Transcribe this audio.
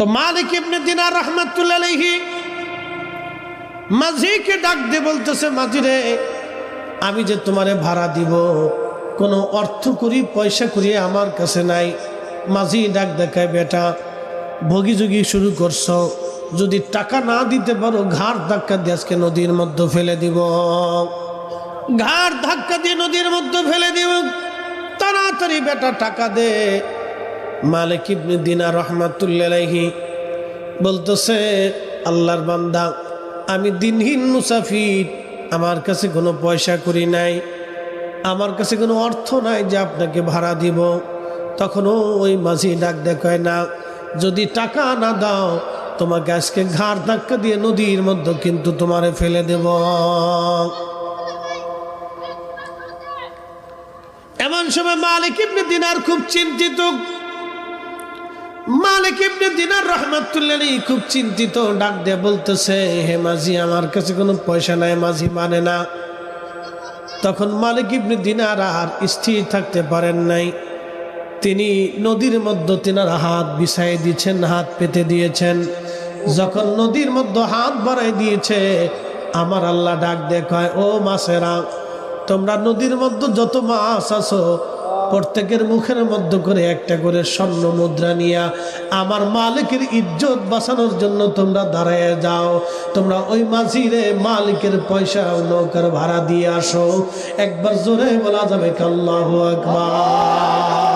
তো মালিক ইবনে দিনার রহমাতুল্লাহ মাঝিকে ডাক দিয়ে বলতেছে মাঝি রে আমি যে তোমারে ভাড়া দিব, কোনো অর্থ করি, পয়সা করি আমার কাছে নাই। মাঝি ডাক দেখায়, বেটা, ভগিযোগি শুরু করছ। যদি টাকা না দিতে পারো, ঘাড় ধাক্কা দিয়ে আজকে নদীর মধ্যে ফেলে দিব। ঘাড় ধাক্কা দিয়ে নদীর মধ্যে ফেলে দিব। তাড়াতাড়ি বেটা টাকা দে। মালিক ইবনে দিনা রহমাতুল্লাহি বলতেছে, আল্লাহর বান্দা, আমি দিনহীন মুসাফির, আমার কাছে কোনো পয়সা করি নাই, আমার কাছে কোনো অর্থ নাই যে আপনাকে ভাড়া দিব। তখনও ওই মাঝি ডাক দেখায়, না, যদি টাকা না দাও, তোমাকে আজকে ঘাড় ধাক্কা দিয়ে নদীর মধ্যে কিন্তু তোমারে ফেলে দেব। এমন সময় মালিক ইবনে দিনার খুব চিন্তিত মালিক ইবনে দিনার রহমাতুল্লাহ খুব চিন্তিত, ডাক দিয়ে বলতেছে, হে মাঝি, আমার কাছে কোনো পয়সা নাই, মাঝি মানে না। তখন মালিক ইবনে দিনার আর স্থির থাকতে পারেন নাই। তিনি নদীর মধ্যে তিনার হাত বিছাই দিয়েছেন, হাত পেতে দিয়েছেন। যখন নদীর মধ্যে হাত বাড়াই দিয়েছে, আমার আল্লাহ ডাক দেখায় ও মাসেরা তোমরা নদীর মধ্যে যত মাছ আছো প্রত্যেকের মুখের মধ্যে করে একটা করে স্বর্ণ মুদ্রা নিয়ে, আমার মালিকের ইজ্জত বাঁচানোর জন্য তোমরা দাঁড়ায় যাও। তোমরা ওই মাঝিরে মালিকের পয়সা নৌকার ভাড়া দিয়ে আসো। একবার জোরে বলা যাবে কাল্লাহ আকবার।